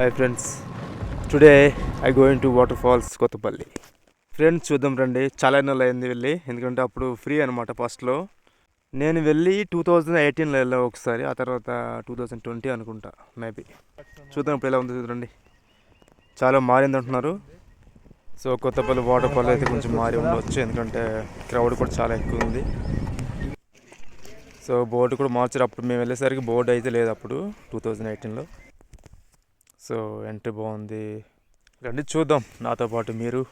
Hi friends today I going to water falls Kothapalli friends చూద్దాం రండి. చాలా నెలలు అయింది వెళ్ళి. ఎందుకంటే అప్పుడు ఫ్రీ అనమాట ఫస్ట్లో నేను వెళ్ళి టూ థౌజండ్ ఎయిటీన్లో వెళ్ళా ఒకసారి. ఆ తర్వాత టూ థౌజండ్ ట్వంటీ అనుకుంటా మేబీ చూద్దాం ఇప్పుడు ఎలా ఉంది చూడండి చాలా మారింది అంటున్నారు. సో కొత్తపల్లి వాటర్ ఫాల్ అయితే కొంచెం మారి ఉండవచ్చు ఎందుకంటే క్రౌడ్ కూడా చాలా ఎక్కువ ఉంది. సో బోర్డు కూడా మార్చారు. అప్పుడు మేము వెళ్ళేసరికి బోర్డు అయితే లేదు అప్పుడు టూ థౌజండ్ ఎయిటీన్లో సో ఎంట్రీ బాగుంది. రండి చూద్దాం నాతో పాటు మీరు.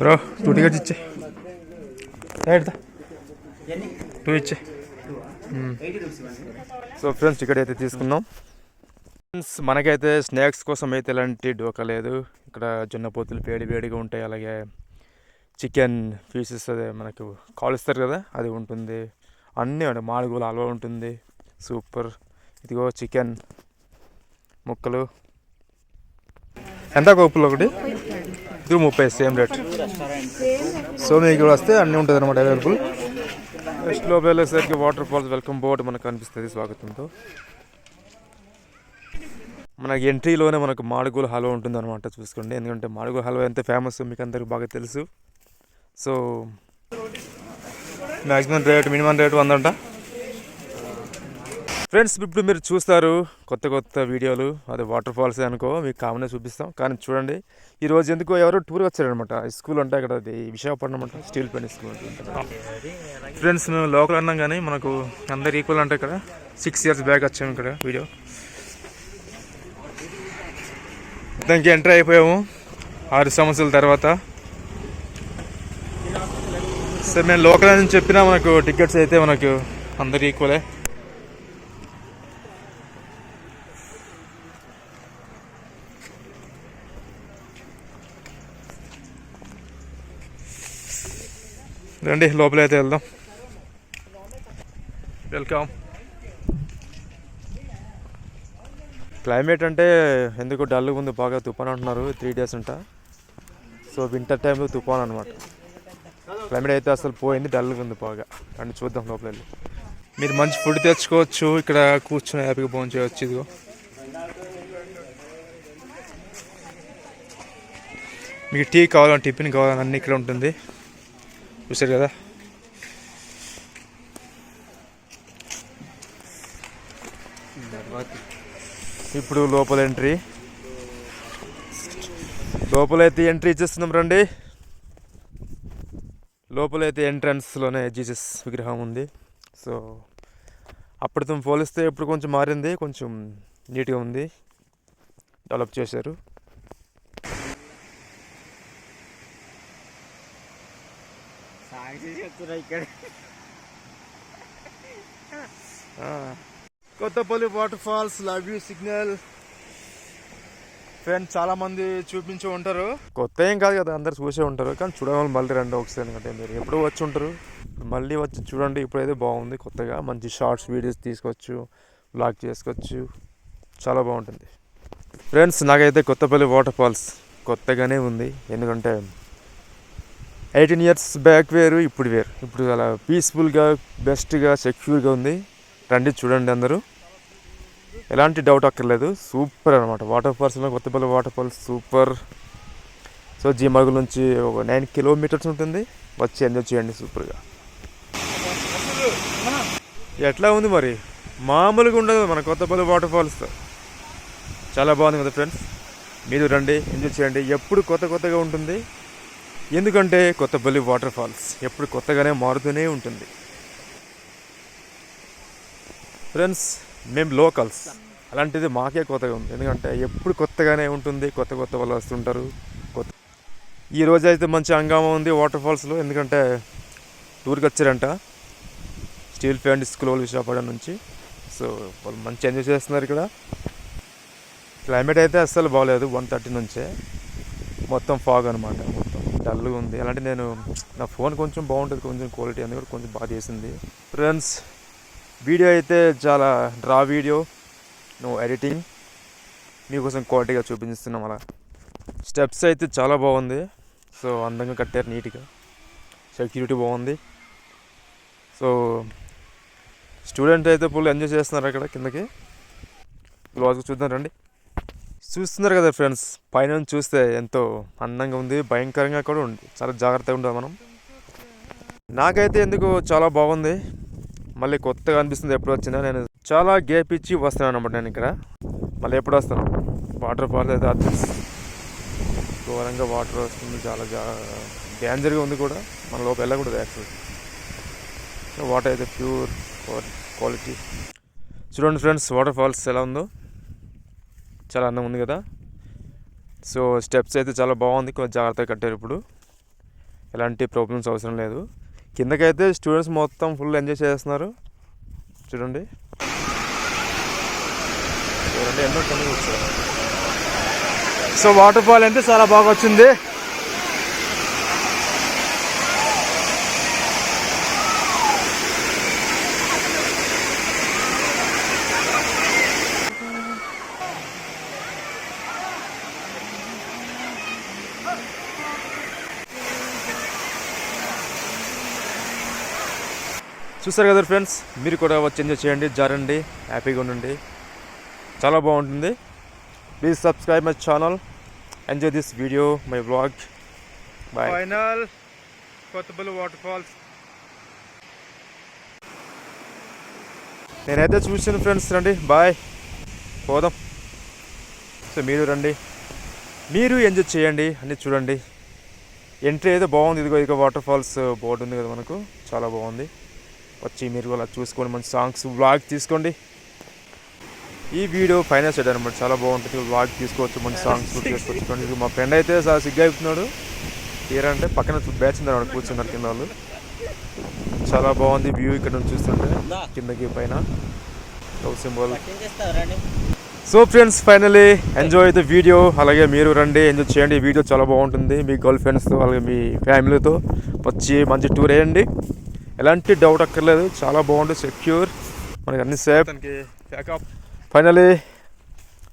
బ్రో టూ టికెట్స్ ఇచ్చే. టూ ఇచ్చే. సో ఫ్రెండ్స్ టికెట్ అయితే తీసుకున్నాం. ఫ్రెండ్స్ మనకైతే స్నాక్స్ కోసం అయితే ఎలాంటి డోకా లేదు. ఇక్కడ జొన్న పోతులు వేడి వేడిగా ఉంటాయి అలాగే చికెన్ పీసెస్ అదే మనకు కాలుస్తారు కదా అది ఉంటుంది. అన్నీ ఉంటాయి మాడుగులు హల్వా ఉంటుంది. సూపర్. ఇదిగో చికెన్ ముక్కలు. ఎంత గోపులు ఒకటి? ఇది ముప్పై సేమ్ రేట్. సో మీకు వస్తే అన్నీ ఉంటుంది అనమాట అవైలబుల్. నెక్స్ట్ లోపల వెళ్ళేసరికి వాటర్ ఫాల్స్ వెల్కమ్ బోర్డు మనకు కనిపిస్తుంది స్వాగతంతో. మనకి ఎంట్రీలోనే మనకు మాడుగుల హల్వా ఉంటుంది అనమాట చూసుకోండి. ఎందుకంటే మాడుగుల హల్వా ఎంత ఫేమస్ మీకు అందరికి బాగా తెలుసు. So maximum rate minimum rate వందంట. Friends ఇప్పుడు మీరు చూస్తారు కొత్త కొత్త వీడియోలు. అది వాటర్ ఫాల్స్ అనుకో మీకు కామనే చూపిస్తాం. కానీ చూడండి ఈరోజు ఎందుకో ఎవరో టూర్ వచ్చారనమాట. స్కూల్ అంటే అక్కడ అది విశాఖపట్నం అంట స్టీల్ పెన్ స్కూల్. ఫ్రెండ్స్ మేము లోకల్ అన్నాం కానీ మనకు అందరు ఈక్వల్ అంటే ఇక్కడ. సిక్స్ ఇయర్స్ బ్యాక్ వచ్చాము ఇక్కడ వీడియో. దానికి ఎంటర్ అయిపోయాము. ఆరు సంవత్సరాల తర్వాత సరే మేము లోకల్ అని చెప్పినా మనకు టికెట్స్ అయితే మనకు అందరు ఈక్వలే రండి లోపలైతే వెళ్దాం. వెల్కమ్ క్లైమేట్ అంటే ఎందుకు డల్గా ఉంది? బాగా తుఫాన్ అంటున్నారు త్రీ డేస్ ఉంటా సో వింటర్ టైంలో తుఫాన్ అనమాట క్లైమేట్ అయితే అసలు పోయింది డల్గా ఉంది బాగా. అండ్ చూద్దాం లోపల వెళ్ళి మీరు మంచి ఫుడ్ తెచ్చుకోవచ్చు ఇక్కడ కూర్చొని హ్యాపీగా భోజనం చేయవచ్చు ఇదిగో. మీకు టీ కావాలని టిఫిన్ కావాలని అన్నీ ఇక్కడ ఉంటుంది. చూసారు కదా? ఇప్పుడు లోపల ఎంట్రీ లోపలైతే ఎంట్రీ ఇచ్చేస్తున్నాం రండి. లోపలైతే ఎంట్రన్స్లోనే జీసస్ విగ్రహం ఉంది. సో అప్పటితో పోలిస్తే ఇప్పుడు కొంచెం మారింది. కొంచెం నీట్గా ఉంది. డెవలప్ చేశారు. Kothapalli water falls love you signal. Friends చాలా మంది చూపించి ఉంటారు. కొత్త ఏం కాదు కదా అందరు చూసే ఉంటారు. కానీ చూడవాలి మళ్ళీ రండి ఒకసారి ఎందుకంటే మీరు ఎప్పుడు వచ్చి ఉంటారు. మళ్ళీ వచ్చి చూడండి ఇప్పుడైతే బాగుంది కొత్తగా. మంచి షార్ట్స్ వీడియోస్ తీసుకోవచ్చు బ్లాగ్ చేసుకోవచ్చు. చాలా బాగుంటుంది. ఫ్రెండ్స్ నాకైతే కొత్తపల్లి వాటర్ ఫాల్స్ కొత్తగానే ఉంది. ఎందుకంటే ఎయిటీన్ ఇయర్స్ బ్యాక్ వేరు ఇప్పుడు వేరు. ఇప్పుడు అలా పీస్ఫుల్గా బెస్ట్గా సెక్యూర్గా ఉంది. రండి చూడండి అందరూ. ఎలాంటి డౌట్ అక్కర్లేదు. సూపర్ అనమాట water ఫాల్స్లో Kothapalli water falls super so జీమరుగుల నుంచి ఒక నైన్ కిలోమీటర్స్ ఉంటుంది. వచ్చి ఎంజాయ్ చేయండి సూపర్గా ఎట్లా ఉంది మరి? మామూలుగా ఉండదు మన కొత్తపల్లి వాటర్ ఫాల్స్ చాలా బాగుంది కదా ఫ్రెండ్స్ మీరు రండి ఎంజాయ్ చేయండి. ఎప్పుడు కొత్త కొత్తగా ఉంటుంది. ఎందుకంటే కొత్తపల్లి వాటర్ ఫాల్స్ ఎప్పుడు కొత్తగానే మారుతూనే ఉంటుంది. ఫ్రెండ్స్ మేము లోకల్స్ అలాంటిది మాకే కొత్తగా ఉంది. ఎందుకంటే ఎప్పుడు కొత్తగానే ఉంటుంది కొత్త కొత్త వాళ్ళు వస్తుంటారు. కొత్త ఈ రోజు అయితే మంచి హంగామా ఉంది వాటర్ ఫాల్స్లో ఎందుకంటే టూర్కి వచ్చారంట. స్టీల్ ఫ్యాండ్ స్కూల్ వాళ్ళు విశాఖపట్నం నుంచి. సో వాళ్ళు మంచి ఎంజాయ్ చేస్తున్నారు ఇక్కడ. క్లైమేట్ అయితే అస్సలు బాగలేదు వన్ థర్టీ నుంచే. మొత్తం ఫాగ్ అనమాట మొత్తం డల్గా ఉంది. అలాంటి నేను నా ఫోన్ కొంచెం బాగుంటుంది కొంచెం క్వాలిటీ అనేది కూడా కొంచెం బాగా చేసింది. ఫ్రెండ్స్ వీడియో అయితే చాలా డ్రా వీడియో నో ఎడిటింగ్ మీకోసం క్వాలిటీగా చూపిస్తున్నాం అలా స్టెప్స్ అయితే చాలా బాగుంది. సో అందంగా కట్టారు నీట్గా. సెక్యూరిటీ బాగుంది. సో స్టూడెంట్ అయితే ఫుల్ ఎంజాయ్ చేస్తున్నారు అక్కడ కిందకి. క్లోజ్గా చూద్దాం రండి. చూస్తున్నారు కదా ఫ్రెండ్స్ పైన చూస్తే ఎంతో అందంగా ఉంది భయంకరంగా కూడా ఉంది. చాలా జాగ్రత్తగా ఉండాలి మనం. నాకైతే ఎందుకు చాలా బాగుంది. మళ్ళీ కొత్తగా అనిపిస్తుంది ఎప్పుడు వచ్చినా నేను చాలా గేప్ ఇచ్చి వస్తున్నాను అనమాట నేను ఇక్కడ. మళ్ళీ ఎప్పుడు వస్తాను? వాటర్ ఫాల్ అయితే అద్భుతం. ఘోరంగా వాటర్ వస్తుంది. చాలా జా డేంజర్గా ఉంది కూడా. మన లోపల వెళ్ళకూడదు యాక్చువల్ వాటర్ అయితే ప్యూర్ క్వాలిటీ చూడండి ఫ్రెండ్స్ వాటర్ ఫాల్స్ ఎలా ఉందో. చాలా అందంగా ఉంది కదా. సో స్టెప్స్ అయితే చాలా బాగుంది. కొంచెం జాగ్రత్తగా కట్టారు ఇప్పుడు. ఎలాంటి ప్రాబ్లమ్స్ అవసరం లేదు. కిందకైతే స్టూడెంట్స్ మొత్తం ఫుల్ ఎంజాయ్ చేస్తున్నారు. చూడండి. చూడండి ఎన్నో కిందకి వచ్చారు. సో వాటర్ ఫాల్ అయితే చాలా బాగా వచ్చింది. చూస్తారు కదా ఫ్రెండ్స్? మీరు కూడా వచ్చి ఎంజాయ్ చేయండి జారండి హ్యాపీగా ఉండండి. చాలా బాగుంటుంది. Please subscribe my channel enjoy this video my blog bye final Kothapalli water falls. నేనైతే చూసాను ఫ్రెండ్స్ రండి బాయ్ పోదాం. సో మీరు రండి. మీరు ఎంజాయ్ చేయండి అన్ని చూడండి. ఎంట్రీ అయితే బాగుంది ఇదిగో ఇదిగో వాటర్ ఫాల్స్ బోర్డు ఉంది కదా మనకు. చాలా బాగుంది. వచ్చి మీరు కూడా చూసుకోండి మంచి సాంగ్స్ వ్లాగ్ తీసుకోండి. ఈ వీడియో ఫైనల్ సైడ్ అనమాట చాలా బాగుంటుంది. వ్లాగ్ తీసుకోవచ్చు మంచి సాంగ్స్ చేసుకోవచ్చు మా ఫ్రెండ్ అయితే చాలా సిగ్గు అయిపోతున్నాడు తీరంటే పక్కన బ్యాచ్ అక్కడ కూర్చున్నారు కింద వాళ్ళు. చాలా బాగుంది వ్యూ ఇక్కడ నుంచి చూస్తుంటే. కిందకి పైన. Love symbol so friends finally enjoy the video అలాగే మీరు రండి ఎంజాయ్ చేయండి. ఈ వీడియో చాలా బాగుంటుంది మీ గర్ల్ ఫ్రెండ్స్తో అలాగే మీ ఫ్యామిలీతో వచ్చి మంచి టూర్ వేయండి. ఎలాంటి డౌట్ అక్కర్లేదు. చాలా బాగుంటుంది సెక్యూర్ మనకి అన్ని సేఫ్ ఫైనలీ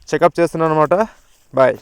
చెకప్ చేస్తున్నాను అనమాట బాయ్